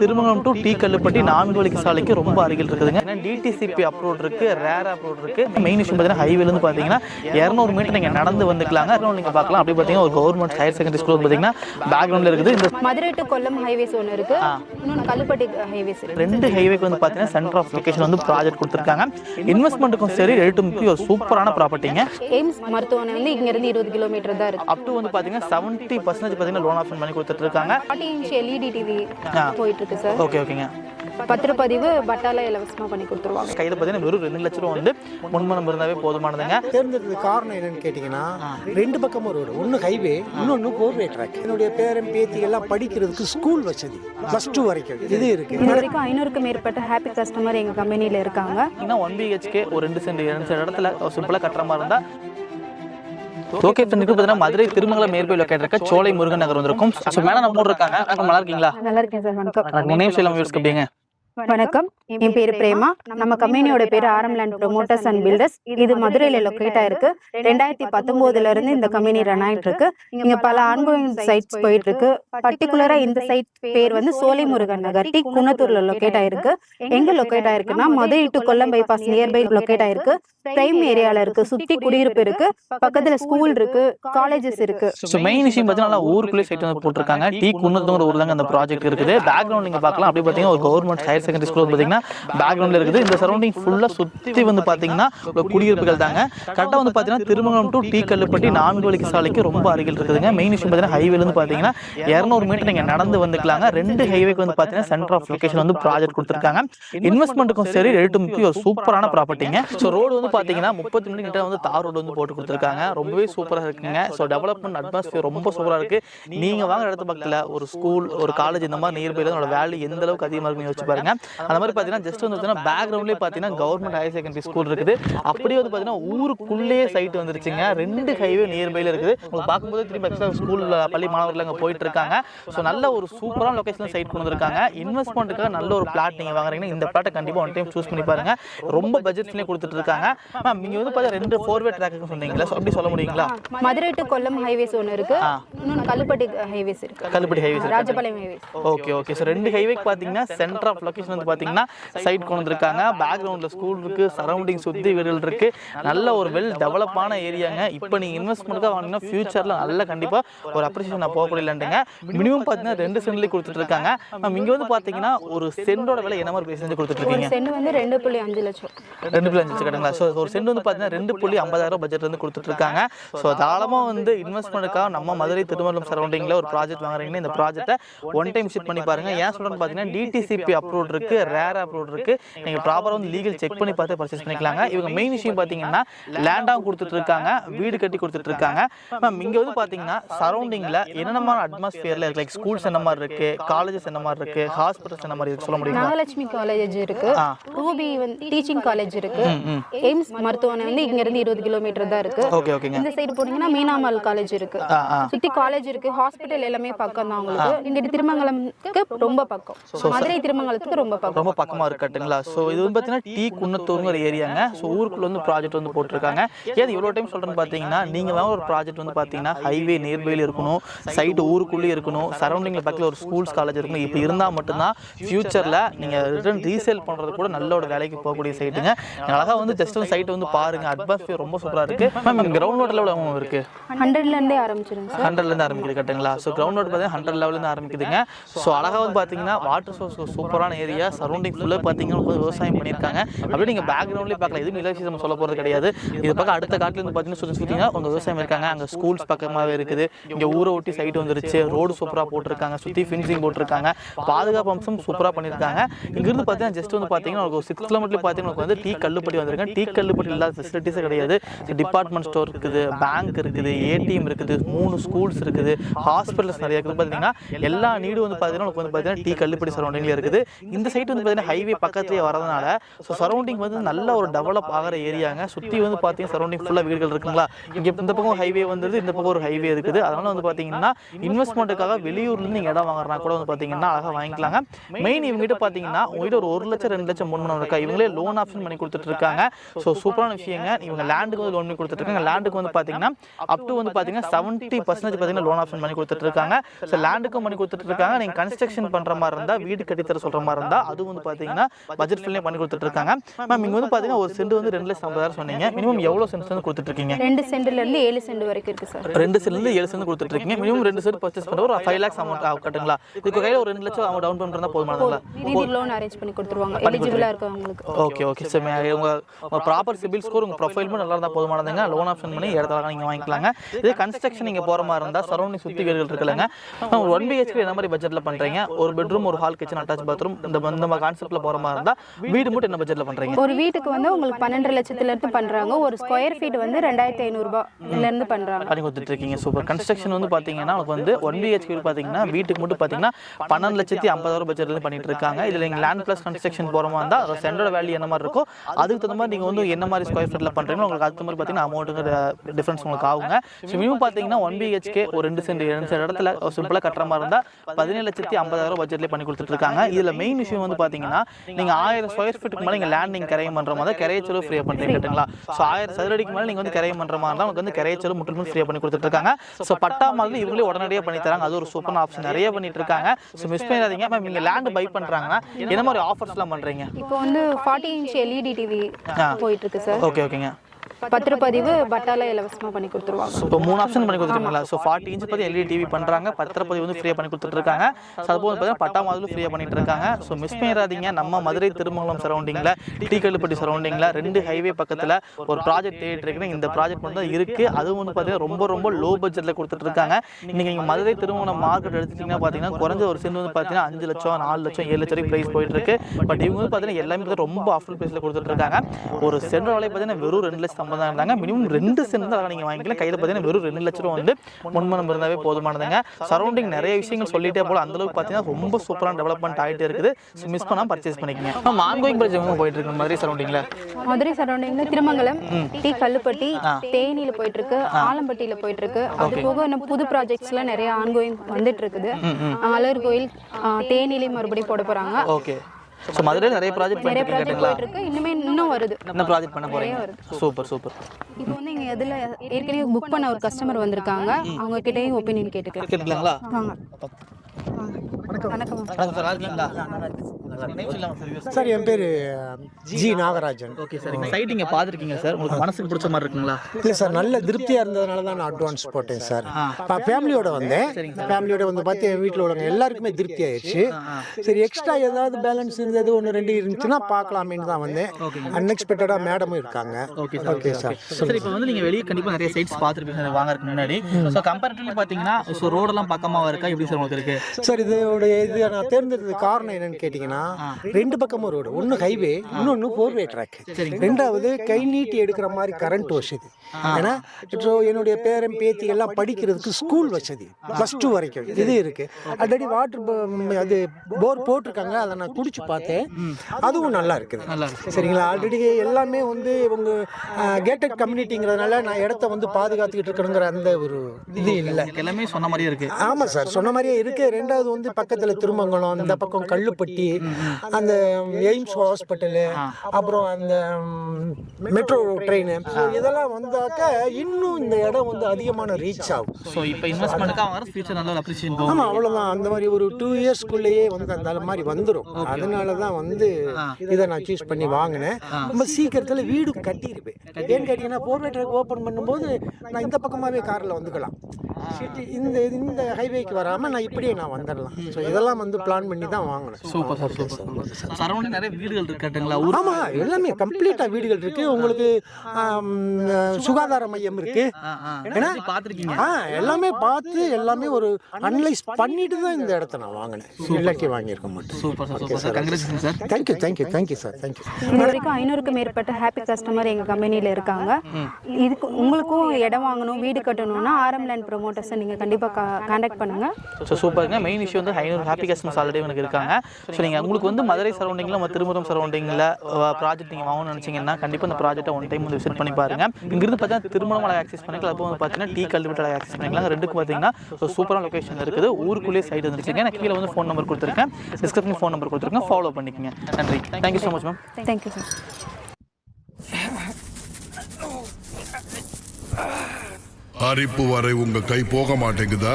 Thirumangalam to D Kallupatti நான்கு சாலைக்கு ரொம்ப அருகில் இருக்குதுங்க. ஏன்னா டிடிசிபி அப்ரோட் இருக்கு ரேர் அப்ரோட் இருக்கு. மெயின் விஷயம் பார்த்தீங்கன்னா ஹைவேல இருந்து பார்த்தீங்கன்னா இரநூறு மீட்டர் நீங்க நடந்து வந்துக்கலாங்க. இன்னும் நீங்க பார்க்கலாம். அப்படி பார்த்தீங்கன்னா ஒரு கவர்மெண்ட் ஹையர் செகண்டரி ஸ்கூல் பார்த்தீங்கன்னா பேக்ரவுண்ட்ல இருக்குது. இந்த மதுரை டு கொல்லம் ஹைவேஸ் ஒன்று இருக்கு. இன்னொன்று கல்லுப்பட்டி ஹைவேஸ் ரெண்டு ஹைவேக்கு வந்து பார்த்தீங்கன்னா சென்டர் ஆஃப் லொகேஷன் வந்து ப்ராஜெக்ட் கொடுத்துருக்காங்க. இன்வெஸ்ட்மெண்ட்டுக்கும் சரி ரேட்டும் ஒரு சூப்பரான ப்ராப்பர்ட்டிங்க எய்ம்ஸ் மருத்துவமனை வந்து இங்க இருந்து இருபது கிலோமீட்டர் தான் இருக்கு. அப் டு வந்து பார்த்தீங்கன்னா செவன்ட்டி பர்சன்டேஜ் பார்த்தீங்கன்னா லோன் ஆப்ஷன் பண்ணி கொடுத்துட்டு இருக்காங்க. எல்இடி டிவி போயிட்டு இருக்கு சார். ஓகே ஓகேங்க. பத்திரப்பதிவு பட்டால இலவசமா பண்ணி கொடுத்துருவாங்க. கையில் பார்த்தீங்கன்னா வெறும் ரெண்டு லட்ச ரூபா வந்து முன்மனம் இருந்தாவே போதுமானதுங்க. தேர்ந்தெடுத்தது காரணம் என்னன்னு கேட்டிங்கன்னா ரெண்டு பக்கமும் ரோடு ஒன்று ஹைவே இன்னொன்று ஃபோர்வே ட்ராக் என்னுடைய பேரன் பேத்தி எல்லாம் படிக்கிறதுக்கு ஸ்கூல் வசதி ப்ளஸ் டூ வரைக்கும். இது இருக்கு. இது வரைக்கும் ஐநூறுக்கும் மேற்பட்ட ஹாப்பி கஸ்டமர் எங்க கம்பெனில இருக்காங்க. பார்த்தீங்கன்னா ஒன் பிஹெச்கே ஒரு ரெண்டு சென்ட் ரெண்டு சென்ட் இடத்துல சிம்பிளாக கட்டுற மாதிரி இருந்தால் ஓகே ஃப்ரெண்டுக்கு பார்த்தீங்கன்னா மதுரை திருமங்கலம் மேற்பை லொக்கேட் இருக்க சோலை முருகன் நகர் வந்திருக்கும். ஸோ மேடம் நம்ம இருக்காங்க. நல்லா இருக்கீங்களா? நல்லா இருக்கேன் சார். வணக்கம். நேம் சொல்லலாம் யூஸ் அப்படிங்க வணக்கம். என் பேரு பிரேமா. நம்ம கம்பெனியோட பேரு ஆரம் லேண்ட் ப்ரொமோட்டர்ஸ் அண்ட் பில்டர்ஸ் இது மதுரையில லொக்கேட் ஆயிருக்கு. ரெண்டாயிரத்தி பத்தொன்பதுல இருந்து இந்த கம்பெனி ரன் ஆயிட்டு இருக்கு இங்க பல ஆன்கோயிங் சைட்ஸ் போயிட்டு இருக்கு. பர்டிகுலரா இந்த சைட் பேர் வந்து சோலை முருகன் நகர் டி குன்னத்தூர்ல லொக்கேட் ஆயிருக்கு. எங்க லொக்கேட் ஆயிருக்குன்னா Madurai to Kollam bypass nearby locate ஆயிருக்கு. பிரைம் ஏரியால இருக்கு சுத்தி குடியிருப்பு இருக்கு பக்கத்துல ஸ்கூல் இருக்கு. காலேஜஸ் இருக்கு மெயின் விஷயம் பார்த்தீங்கன்னா ஊருக்குள்ளே சைட் வந்து போட்டிருக்காங்க டி குன்னத்துங்கிற ஊர் தாங்க அந்த ப்ராஜெக்ட் இருக்குது பேக்ரவுண்ட் நீங்கள் பார்க்கலாம் அப்படி பார்த்தீங்கன்னா ஒரு கவர்மெண்ட் ஹையர் செகண்டரி ஸ்கூல் பார்த்தீங்கன்னா பேக்ரவுண்டில் இருக்குது. இந்த சரௌண்டிங் ஃபுல்லாக சுற்றி வந்து பார்த்தீங்கன்னா குடியிருப்புகள் தாங்க. கரெக்டாக வந்து பார்த்தீங்கன்னா திருமணம் டு டீ கல்லுப்பட்டி நான்கு வழிக்கு சாலைக்கு ரொம்ப அருகில் இருக்குதுங்க. மெயின் விஷயம் பார்த்தீங்கன்னா ஹைவேலேருந்து பார்த்தீங்கன்னா இரநூறு மீட்டர் நீங்கள் நடந்து வந்துக்கலாங்க. ரெண்டு ஹைவேக்கு வந்து பார்த்தீங்கன்னா சென்டர் ஆஃப் லொகேஷன் வந்து ப்ராஜெக்ட் கொடுத்துருக்காங்க. இன்வெஸ்ட்மெண்ட்டுக்கும் சரி ரேட்டும் ஒரு சூப்பரான ப்ராப்பர்ட்டிங்க ஸோ ரோடு வந்து பார்த்தீங்கன்னா முப்பத்தி மூணு கிட்ட வந்து தார் ரோடு வந்து போட்டு கொடுத்துருக்காங்க. ரொம்பவே சூப்பராக இருக்குங்க. ஸோ டெவலப்மெண்ட் அட்மாஸ்பியர் ரொம்ப சூப்பராக இருக்கு. நீங்க வாங்க இடத்து பக்கத்தில் ஒரு ஸ்கூல் ஒரு காலேஜ் இந்த மாதிரி நியர்பைல அதோட வேல்யூ எந்த அளவுக்கு அதிகமாக இருக்குன்னு யோசிச்சு பாருங்க. அந்த மாதிரி பார்த்தீங்கன்னா ஜஸ்ட் வந்து பார்த்தீங்கன்னா பேக்ரவுண்ட்லேயே பார்த்தீங்கன்னா கவர்மெண்ட் ஹையர் செகண்டரி ஸ்கூல் இருக்குது. அப்படியே வந்து பார்த்தீங்கன்னா ஊருக்குள்ளேயே சைட் வந்துருச்சுங்க. ரெண்டு ஹைவே நியர்பைல இருக்குது. உங்களுக்கு பார்க்கும்போது திரும்பி எக்ஸ்ட்ரா ஸ்கூல் பள்ளி மாணவர்கள் அங்கே போயிட்டு இருக்காங்க. ஸோ நல்ல ஒரு சூப்பரான லொகேஷனில் சைட் கொண்டு வந்திருக்காங்க. இன்வெஸ்ட்மெண்ட்டுக்காக நல்ல ஒரு பிளாட் நீங்கள் வாங்குறீங்கன்னா இந்த பிளாட்டை கண்டிப்பாக ஒன் டைம் சூஸ் பண்ணி பாருங்க. ரொம்ப பட்ஜெட்லேயே கொடுத்துட்டு இருக்காங்க. மேம் நீங்கள் வந்து பார்த்தா ரெண்டு ஃபோர் வே ட்ராக்குன்னு சொன்னீங்களா ஸோ அப்படி சொல்ல முடியுங்களா? மதுரை டு கொல்லம் ஹைவேஸ் ஒன்று இருக்கு. இன்னொன்று கல்லுப்பட்டி ஹைவேஸ் இருக்கு. Kalluppatti highways Rajapalayam highways okay okay so ரெண்டு ஹைவேக்கு பார்த்தீங்கன்னா சென்டர் ஆஃப் லொகேஷன் வந்து பார்த்தீங்கன்னா சைட் கொண்டு வந்திருக்காங்க. பேக்ரவுண்டில் ஸ்கூல் இருக்கு சரௌண்டிங் சுற்றி வீடுகள் இருக்கு. நல்ல ஒரு வெல் டெவலப்பான ஏரியாங்க இப்போ நீங்கள் இன்வெஸ்ட்மெண்ட்டுக்காக வாங்கினா ஃபியூச்சரில் நல்ல கண்டிப்பாக ஒரு அப்ரிசியேஷன் நான் போகக்கூடிய இல்லைண்டுங்க மினிமம் பார்த்தீங்கன்னா ரெண்டு சென்ட்லேயே கொடுத்துட்டு இருக்காங்க மேம் இங்கே வந்து பார்த்தீங்கன்னா ஒரு சென்டோட விலை என்ன மாதிரி செஞ்சு கொடுத்துட்டு ஒரு இருக்கீங்க சென்ட் வந்து ரெண்டு புள்ளி அஞ்சு லட்சம். ரெண்டு புள்ளி அஞ்சு கட்டுங்களா ஸோ ஒரு சென்ட் வந்து பார்த்தீங்கன்னா ரெண்டு புள்ளி ஐம்பதாயிரம் பட்ஜெட் வந்து கொடுத்துட்டு இருக்காங்க ஸோ தாராளமாக வந்து இன்வெஸ்ட்மெண்ட்டுக்காக நம்ம மதுரை திருமணம் சரௌண்டிங்கில் ஒரு ப்ராஜெக்ட் வாங்குறீங்கன்னா இந்த ப்ராஜெக்ட்டை ஒன் டைம் விசிட் பண்ணி பாருங்க. ஏன் சொல்றேன்னு பார்த்தீங்கன்னா டிடிசிபி அப்ரூவ் இருக்கு ரேர் அப்ரூவ் இருக்கு. நீங்கள் ப்ராப்பராக வந்து லீகல் செக் பண்ணி பார்த்து பர்ச்சேஸ் பண்ணிக்கலாங்க. இவங்க மெயின் விஷயம் பார்த்தீங்கன்னா லேண்டாகவும் கொடுத்துட்டு இருக்காங்க வீடு கட்டி கொடுத்துட்டு இருக்காங்க மேம் இங்கே வந்து பார்த்தீங்கன்னா சரௌண்டிங்கில் என்னென்ன அட்மாஸ்பியரில் இருக்கு? லைக் ஸ்கூல்ஸ் என்ன மாதிரி இருக்கு? காலேஜஸ் என்ன மாதிரி இருக்கு. ஹாஸ்பிட்டல்ஸ் என்ன மாதிரி இருக்கு? சொல்ல முடியுமா? நாகலட்சுமி காலேஜ் இருக்கு. ரூபி வந்து டீச்சிங் காலேஜ் இருக்கு. எய்ம்ஸ் மருத்துவமனை வந்து இங்க இருந்து இருபது கிலோமீட்டர் தான் இருக்கு. ஓகே ஓகேங்க இந்த சைடு போனீங்கன்னா மீனாமல் காலேஜ் இருக்கு. சுத்தி காலேஜ் இருக்கு. ஹாஸ்பிட்டல் எல்லாமே பக்கம் தான் உங்களுக்கு. இங்க திருமங்கலம்க்கு ரொம்ப பக்கம் மதுரை திருமங்கலத்துக்கு ரொம்ப பக்கம் ரொம்ப பக்கமா இருக்கட்டுங்களா? ஸோ இது வந்து பார்த்தீங்கன்னா டி குன்னத்தூருங்கிற ஏரியாங்க. ஸோ ஊருக்குள்ள வந்து ப்ராஜெக்ட் வந்து போட்டிருக்காங்க. ஏன் இவ்வளோ டைம் சொல்றேன்னு பார்த்தீங்கன்னா நீங்க வாங்க ஒரு ப்ராஜெக்ட் வந்து பார்த்தீங்கன்னா ஹைவே நியர்பைல இருக்கணும் சைட் ஊருக்குள்ளேயே இருக்கணும் சரௌண்டிங்ல பக்கத்தில் ஒரு ஸ்கூல்ஸ் காலேஜ் இருக்கணும் இப்போ இருந்தால் மட்டும்தான் ஃபியூச்சரில் நீங்கள் ரிட்டர்ன் ரீசேல் பண்ணுறது கூட நல்ல ஒரு வேலைக்கு போகக்கூடிய சைட்டுங்க அழகாக வந்து ஜஸ்ட் வந்து சைட்டை வந்து பாருங்க. அட்மாஸ்பியர் ரொம்ப சூப்பராக இருக்கு. மேம் கிரவுண்ட் வாட்டர் லெவல் எவ்வளோ இருக்கு? ஹண்ட்ரட்ல இருந்தே ஆரம்பிச்சிருங்க சார் ஹண்ட்ரட்லேருந்து ஆரம்பிக்குது கட்டுங்களா ஸோ கிரவுண்ட் வாட்டர் பார்த்தீங்கன்னா ஹண்ட்ரட் லெவலேருந்து ஆரம்பிக்குதுங்க. ஸோ அழகாக வந்து பார்த்தீங்கன்னா வாட்டர் சோர்ஸ் சூப்பரான ஏரியா சரௌண்டிங் ஃபுல்லாக பார்த்தீங்கன்னா விவசாயம் பண்ணியிருக்காங்க. அப்படி நீங்கள் பேக்ரவுண்ட்லேயே பார்க்கல எதுவும் நிலச்சி நம்ம சொல்ல போகிறது கிடையாது. இது பக்கம் அடுத்த காட்டில் இருந்து பார்த்தீங்கன்னா சொல்லி சுற்றிங்கன்னா உங்கள் விவசாயம் இருக்காங்க. அங்கே ஸ்கூல்ஸ் பக்கமாகவே இருக்குது. இங்கே ஊரை ஒட்டி சைட் வந்துருச்சு. ரோடு சூப்பராக போட்டிருக்காங்க. சுற்றி ஃபினிஷிங் போட்டிருக்காங்க. பாதுகாப்பு அம்சம் சூப்பராக பண்ணியிருக்காங்க. இங்கிருந்து பார்த்தீங்கன்னா ஜஸ்ட் வந்து பார்த்தீங்கன்னா உங்களுக்கு ஒரு சிக்ஸ் கிலோமீட்டர் பார்த்தீங்கன்னா உங்களுக்கு வந்து டீ கல்லுப்பட்டி வந்திருங்க டீ கல்லுப்பட்டி இல்லாத ஃபெசிலிட்டிஸே கிடையாது. டிபார்ட்மெண்ட் ஸ்டோர் இருக்குது பேங்க் இருக்குது ஏடிஎம் இருக்குது மூணு ஸ்கூல்ஸ் இருக்குது ஹாஸ்பிட்டல்ஸ் நிறைய இருக்குது. பார்த்தீங்கன்னா எல்லா நீடும் வந்து பார்த்தீங்கன்னா உங்களுக்கு வந்து பார்த்தீங்கன்னா டீ கல்லுப்பட்டி சரௌண்டிங்கில் இருக்குது. இந்த சைட் வந்து பார்த்தீங்கன்னா ஹைவே பக்கத்துலேயே வரதுனால ஸோ சரௌண்டிங் வந்து நல்ல ஒரு டெவலப் ஆகிற ஏரியாங்க சுற்றி வந்து பார்த்தீங்கன்னா சரௌண்டிங் ஃபுல்லாக வீடுகள் இருக்குங்களா? இங்கே இந்த பக்கம் ஹைவே வந்துருது இந்த பக்கம் ஒரு ஹைவே இருக்குது. அதனால வந்து பார்த்தீங்கன்னா இன்வெஸ்ட்மெண்ட்டுக்காக வெளியூர்லேருந்து நீங்கள் இடம் வாங்குறனா கூட வந்து பார்த்தீங்கன்னா அழகாக வாங்கிக்கலாங்க. மெயின் இவங்ககிட்ட பார்த்தீங்கன்னா உங்ககிட்ட ஒரு ஒரு லட்சம் ரெண்டு லட்சம் மூணு மணி இருக்கா? இவங்களே லோன் ஆப்ஷன் பண்ணி கொடுத்துட்டு இருக்காங்க. ஸோ சூப்பரான விஷயங்க. இவங்க லேண்டுக்கு வந்து லோன் பண்ணி கொடுத்துட்டு இருக்காங்க. லேண்டுக்கு வந்து பார்த்தீங்கன்னா அப் டு வந்து பார்த்தீங்கன்னா செவன்ட்டி பர்சன்டேஜ் பார்த்தீங்கன்னா லோன் ஆப்ஷன் பண்ணி கொடுத்துட்டு இருக்காங்க. ஸோ லேண்டுக்கும் பண்ணி கொடுத்துட்டு இருக்காங்க. நீங்கள் கன்ஸ்ட்ரக்ஷன் பண்ணுற மாதிரி இருந்தால் வீடு கட்டித்தர சொல்கிற மாதிரி இருந்தால் அது வந்து பார்த்தீங்கன்னா பட்ஜெட் ஃபில்லே பண்ணி கொடுத்துட்டு இருக்காங்க மேம் இங்கே வந்து பார்த்தீங்கன்னா ஒரு சென்ட் வந்து ரெண்டு லட்சம் ஐம்பதாயிரம் சொன்னீங்க. மினிமம் எவ்வளோ சென்ட் வந்து கொடுத்துட்டு இருக்கீங்க ரெண்டு சென்ட்ல இருந்து ஏழு சென்ட் வரைக்கும் இருக்கு சார் ரெண்டு சென்ட்லேருந்து ஏழு சென்ட் கொடுத்துட்டு இருக்கீங்க மினிமம் ரெண்டு சென்ட் பர்ச்சேஸ் பண்ணுற ஒரு ஃபைவ் லேக்ஸ் அமௌண்ட் கட்டுங்களா இதுக்கு கையில் ஒரு ரெண்டு லட்சம் அவங்க டவுன் பண்ணுறதா போதுமானதுங்களா மீதி லோன் அரேஞ்ச் பண்ணி கொடுத்துருவாங்க. எலிஜிபிளா இருக்கவங்களுக்கு. ஓகே ஓகே சரி உங்க உங்க ப்ராப்பர் சிபில் ஸ்கோர் உங்க ப்ரொஃபைல் நல்லா இருந்தால் போதுமானதுங்க. லோன் ஆப்ஷன் பண்ணி இடத்துல நீங்க வாங்கிக்கலாங்க. இதே கன்ஸ்ட்ரக்ஷன் நீங்க போற மாதிரி இருந்தா சரௌண்டிங் சுத்தி வீடுகள் இருக்குல்லங்க ஒன் பிஹெச்கே என்ன மாதிரி பட்ஜெட்ல பண்றீங்க? ஒரு பெட்ரூம் ஒரு ஹால் கிச்சன் அட்டாச் பாத்ரூம் இந்த இந்த மாதிரி கான்செப்ட்ல போற மாதிரி இருந்தா வீடு மட்டும் என்ன பட்ஜெட்ல பண்றீங்க? ஒரு வீட்டுக்கு வந்து உங்களுக்கு பன்னெண்டு லட்சத்துல இருந்து பண்றாங்க. ஒரு ஸ்கொயர் ஃபீட் வந்து ரெண்டாயிரத்தி ஐநூறுபால இருந்து பண்றாங்க. பண்ணி கொடுத்துட்டு இருக்கீங்க சூப்பர் கன்ஸ்ட்ரக்ஷன் வந்து பாத்தீங்கன்னா உங்களுக்கு வந்து ஒன் பிஹெச்கே பாத்தீங்கன்னா வீட்டுக்கு மட்டும் பாத்தீங்கன்னா பன்னெண்டு லட்சத்தி ஐம்பதாயிரம் பட்ஜெட்ல பண்ணிட்டு இருக்காங்க. இதுல நீங்க லேண்ட் பிளஸ் கன்ஸ்ட்ரக்ஷன் போற மாதிரி இருந்தா அதோட சென்டோட வேல்யூ என்ன மாதிரி இருக்கோ அதுக்கு தகுந்த மாதிரி நீங்க வந்து என்ன மாதிரி ஸ்கொயர் ஃபீட்ல பண்றீங்களோ உங்களுக்கு அதுக்கு மாதிரி பாத்தீங்கன்னா அமௌண்ட்டுங்க டிஃபரன்ஸ் உங்களுக்கு ஆகுங்க. ஸோ மினிமம் பாத்தீங்கன்னா ஒன் பிஹெச்கே ஒரு ரெண்டு சென்ட் ரெண்டு சென்ட் இடத்துல சிம்பிளா கட்டுற மாதிரி இருந்தா பதினேழு லட்சத்தி ஐம்பதாயிரம் பட்ஜெட்ல பண்ணி கொடுத்துட்டு இருக்காங்க இதுல மெயின் விஷயம் வந்து பாத்தீங்கன்னா நீங்க ஆயிரம் ஸ்கொயர் ஃபீட்டுக்கு மேல நீங்க லேண்ட் நீங்க கரையம் பண்ற மாதிரி கரைய செலவு ஃப்ரீயா பண்றீங்க கேட்டுங்களா ஸோ ஆயிரம் சதுரடிக்கு மேல நீங்க வந்து கரையம் பண்ற மாதிரி இருந்தா உங்களுக்கு வந்து கரைய செலவு முற்றிலும் ஃப்ரீயா பண்ணி கொடுத்துட்டு இருக்காங்க ஸோ பட்டா மாதிரி இவங்களே உடனடியாக பண்ணி தராங்க அது ஒரு சூப்பர் ஆப்ஷன் நிறைய பண்ணிட்டு இருக்காங்க ஸோ மிஸ் பண்ணிடாதீங்க மேம் நீங்க லேண்ட் பை பண்றாங்கன்னா என்ன மாதிரி ஆஃபர்ஸ்லாம் பண்றீங்க? இப்போ வந்து ஃபார்ட்டி இன்ச் எல்இடி டிவி போயிட்டு இருக்கு சார் ஓகே ஓகேங்க பத்திரப்பதிவு பட்டால இலவசமா பண்ணி கொடுத்துருவாங்க. இப்போ மூணு ஆப்ஷன் பண்ணி கொடுத்துருக்கீங்களா? ஸோ ஃபார்ட்டி இன்ச் பற்றி எல்இடி டிவி பண்ணுறாங்க பத்திரப்பதி வந்து ஃப்ரீயாக பண்ணி கொடுத்துட்டு இருக்காங்க அது போக பார்த்தீங்கன்னா பட்டா மாதிரி ஃப்ரீயாக பண்ணிட்டு இருக்காங்க ஸோ மிஸ் பண்ணிடாதீங்க. நம்ம மதுரை திருமங்கலம் சரௌண்டிங்கில் டீக்கல்லுப்பட்டி சரௌண்டிங்கில் ரெண்டு ஹைவே பக்கத்தில் ஒரு ப்ராஜெக்ட் தேடிட்டு இருக்கிறேன் இந்த ப்ராஜெக்ட் வந்து இருக்குது அதுவும் வந்து பார்த்தீங்கன்னா ரொம்ப ரொம்ப லோ பட்ஜெட்டில் கொடுத்துட்டு இருக்காங்க இன்னைக்கு நீங்கள் மதுரை திருமணம் மார்க்கெட் எடுத்துட்டீங்கன்னா பார்த்தீங்கன்னா குறைஞ்ச ஒரு சென்ட் வந்து பார்த்தீங்கன்னா அஞ்சு லட்சம் நாலு லட்சம் ஏழு லட்சம் ப்ரைஸ் போயிட்டு இருக்கு பட் இவங்க வந்து பார்த்தீங்கன்னா எல்லாமே ரொம்ப ஆஃபர் ப்ரைஸில் கொடுத்துட்டு இருக்காங்க ஒரு சென்ட் விலை பார்த்தீங்கன்னா வெறும் ரெண்டு லட்சம் ஐம்பதாயிரம் இருந்தாங்க மினிமம் ரெண்டு சென்ட் தான் நீங்கள் வாங்கிக்கலாம். கையில் பார்த்தீங்கன்னா வெறும் ரெண்டு லட்சம் ரூபா வந்து முன்மனம் இருந்தாவே போதுமானதுங்க. சரௌண்டிங் நிறைய விஷயங்கள் சொல்லிட்டே போல அந்த அளவுக்கு பார்த்தீங்கன்னா ரொம்ப சூப்பரான டெவலப்மெண்ட் ஆகிட்டே இருக்குது. ஸோ மிஸ் பண்ணாமல் பர்ச்சேஸ் பண்ணிக்கங்க. ப்ரைஸ் எங்கே போயிட்டு இருக்கு மதுரை சரௌண்டிங்கில் மதுரை சரௌண்டிங்ல திருமங்கலம் டி கல்லுப்பட்டி தேனியில போயிட்டு இருக்கு ஆலம்பட்டியில போயிட்டு இருக்கு அது போக இன்னும் புது ப்ராஜெக்ட்ஸ் எல்லாம் நிறைய ஆன்கோயிங் வந்துட்டு இருக்குது அழகர் கோயில் தேனிலையும் மறுபடியும் போட போறாங்க. ஓகே ஸோ மதுரையில் நிறைய ப்ராஜெக்ட் நிறைய ப்ராஜெக்ட் போயிட்டு இருக்கு இன்னுமே இன்னும் வருது. என்ன ப்ராஜெக்ட் பண்ண போறீங்க? Super super. இப்போ வந்து இங்க எதுல ஏற்கனவே புக் பண்ண ஒரு கஸ்டமர் வந்திருக்காங்க. அவங்க கிட்டயும் ஒப்பீனியன் கேட்டுக்கலாம் கேட்டுக்கலாங்களா? வாங்க. வணக்கம். வணக்கம். சார். நல்லா இருக்கீங்களா? சார் என் பேர் ஜி நாகராஜன். Okay sir. இந்த சைட் இங்கே பார்த்துருக்கீங்க சார். உங்களுக்கு மனசுக்கு பிடிச்ச மாதிரி இருக்குங்களா? இல்லை சார் நல்ல திருப்தியாக இருந்ததுனால தான் நான் அட்வான்ஸ் போட்டேன் சார். ஃபேமிலியோட வந்தேன். ஃபேமிலியோட வந்து பார்த்து என் வீட்டில் உள்ளவங்க எல்லாருக்குமே திருப்தி ஆயிடுச்சு. சரி எக்ஸ்ட்ரா ஏதாவது பேலன்ஸ் இருந்தது ஒன்று ரெண்டு இருந்துச்சுன்னா பார்க்கலாமேன்னு தான் வந்தேன். அன்எக்ஸ்பெக்டடாக மேடமும் இருக்காங்க. Okay sir. Okay sir. Sir. இப்போ வந்து நீங்கள் வெளியே கண்டிப்பாக நிறைய சைட்ஸ் பார்த்துருப்பீங்க வாங்குறதுக்கு முன்னாடி. ஸோ கம்பேரிட்டிவ்லி பார்த்தீங்கன்னா ஸோ ரோடெல்லாம் பக்கமாக இருக்கா? எப்படி சார் உங்களுக்கு இருக்கு? சார் இதோடைய இது நான் தேர்ந்தெடுத்தது காரணம் என்னன்னு கேட்டிங்கன்னா ரெண்டு பக்கமும் ரோடு. ஒன்று ஹைவே இன்னொன்று ஃபோர் வே ட்ராக் ரெண்டாவது கை நீட்டி எடுக்கிற மாதிரி கரண்ட் வசதி ஏன்னா இப்போ என்னுடைய பேரன் பேத்தி எல்லாம் படிக்கிறதுக்கு ஸ்கூல் வசதி ப்ளஸ் டூ வரைக்கும். இது இருக்கு. ஆல்ரெடி வாட்டர் அது போர் போட்டிருக்காங்க. அதை நான் குடிச்சு பார்த்தேன். அதுவும் நல்லா இருக்குது. சரிங்களா? ஆல்ரெடி எல்லாமே வந்து உங்க கேட்டட் கம்யூனிட்டிங்கிறதுனால நான் இடத்த வந்து பாதுகாத்துக்கிட்டு இருக்கணுங்கிற அந்த ஒரு இது இல்லை. எல்லாமே சொன்ன மாதிரியே இருக்கு. ஆமாம் சார் சொன்ன மாதிரியே இருக்கு. ரெண்டாவது வந்து பக்கத்தில் திருமங்கலம் இந்த பக்கம் கல்லுப்பட்டி அந்த எய்ம்ஸ் ஹாஸ்பிட்டலு அப்புறம் அந்த மெட்ரோ ட்ரெயின் இதெல்லாம் வந்தாக்க இன்னும் இந்த இடம் வந்து அதிகமான ரீச் ஆகும். ஸோ இப்போ இன்வெஸ்ட்மெண்ட்டுக்கு அவங்க ஃபியூச்சர் நல்ல அப்ரிசியேஷன் போகும் ஆமாம் அவ்வளோதான் அந்த மாதிரி ஒரு டூ இயர்ஸ்க்குள்ளேயே வந்து அந்த மாதிரி வந்துடும் அதனால தான் வந்து இதை நான் சூஸ் பண்ணி வாங்கினேன். ரொம்ப சீக்கிரத்தில் வீடு கட்டியிருப்பேன் ஏன்னு கேட்டிங்கன்னா ஃபோர் வே ட்ரக் ஓப்பன் பண்ணும்போது நான் இந்த பக்கமாகவே காரில் வந்துக்கலாம். சிட்டி இந்த இந்த ஹைவேக்கு வராமல் நான் இப்படியே நான் வந்துடலாம் ஸோ இதெல்லாம் வந்து பிளான் பண்ணி தான் வாங்கினேன். சூப்பர் சார் சூப்பர் சரௌண்டிங் நிறைய வீடுகள் இருக்காட்டுங்களா? ஆமாம் எல்லாமே கம்ப்ளீட்டாக வீடுகள் இருக்கு. உங்களுக்கு சுகாதார மையம் இருக்கு. ஏன்னா பார்த்துருக்கீங்க? ஆ எல்லாமே பார்த்து எல்லாமே ஒரு அனலைஸ் பண்ணிட்டு தான் இந்த இடத்த நான் வாங்கினேன். இல்லாட்டி வாங்கியிருக்க மாட்டேன். Super sir super sir congratulation sir. Thank you thank you thank you sir thank you இது வரைக்கும் ஐநூறுக்கும் மேற்பட்ட ஹாப்பி கஸ்டமர் எங்கள் கம்பெனியில் இருக்காங்க. இதுக்கு உங்களுக்கும் இடம் வாங்கணும் வீடு கட்டணும்னா ஆர்எம் லேண்ட் ப்ரொமோட்டர்ஸை நீங்கள் கண்டிப்பாக கான்டாக்ட் பண்ணுங்கள் ஸோ சூப்பருங்க. மெயின் இஷ்யூ வந்து ஐநூறு ஹாப்பி கஸ்டமர்ஸ் ஆல்ரெடி எனக்கு இருக்காங்க. ஸோ நீங்கள் உங்களுக்கு வந்து மதுரை சரௌண்டிங்கில் நம்ம திருமுகம் சரௌண்டிங்கில் ப்ராஜெக்ட் நீங்கள் வாங்கணும்னு நினச்சிங்கன்னா கண்டிப்பாக இந்த ப்ராஜெக்ட்டை ஒன் டைம் வந்து விசிட் பண்ணி பாருங்க. இங்கிருந்து பார்த்தா திருமணமலை ஆக்சஸ் பண்ணிக்கலாம். அப்போ வந்து பார்த்தீங்கன்னா டீ கல்வெட்டை ஆக்சஸ் பண்ணிக்கலாம். ரெண்டுக்கு பார்த்தீங்கன்னா சூப்பரான லொகேஷன் இருக்குது. ஊருக்குள்ளேயே சைட் வந்துருச்சுங்க. நான் கீழே வந்து ஃபோன் நம்பர் கொடுத்துருக்கேன். டிஸ்கிரிப்ஷன் ஃபோன் நம்பர் கொடுத்துருக்கேன். ஃபாலோ பண்ணிக்கங்க. நன்றி. Thank you so much ma'am thank you sir அரிப்பு வரை உங்க கை போக மாட்டேங்குதா?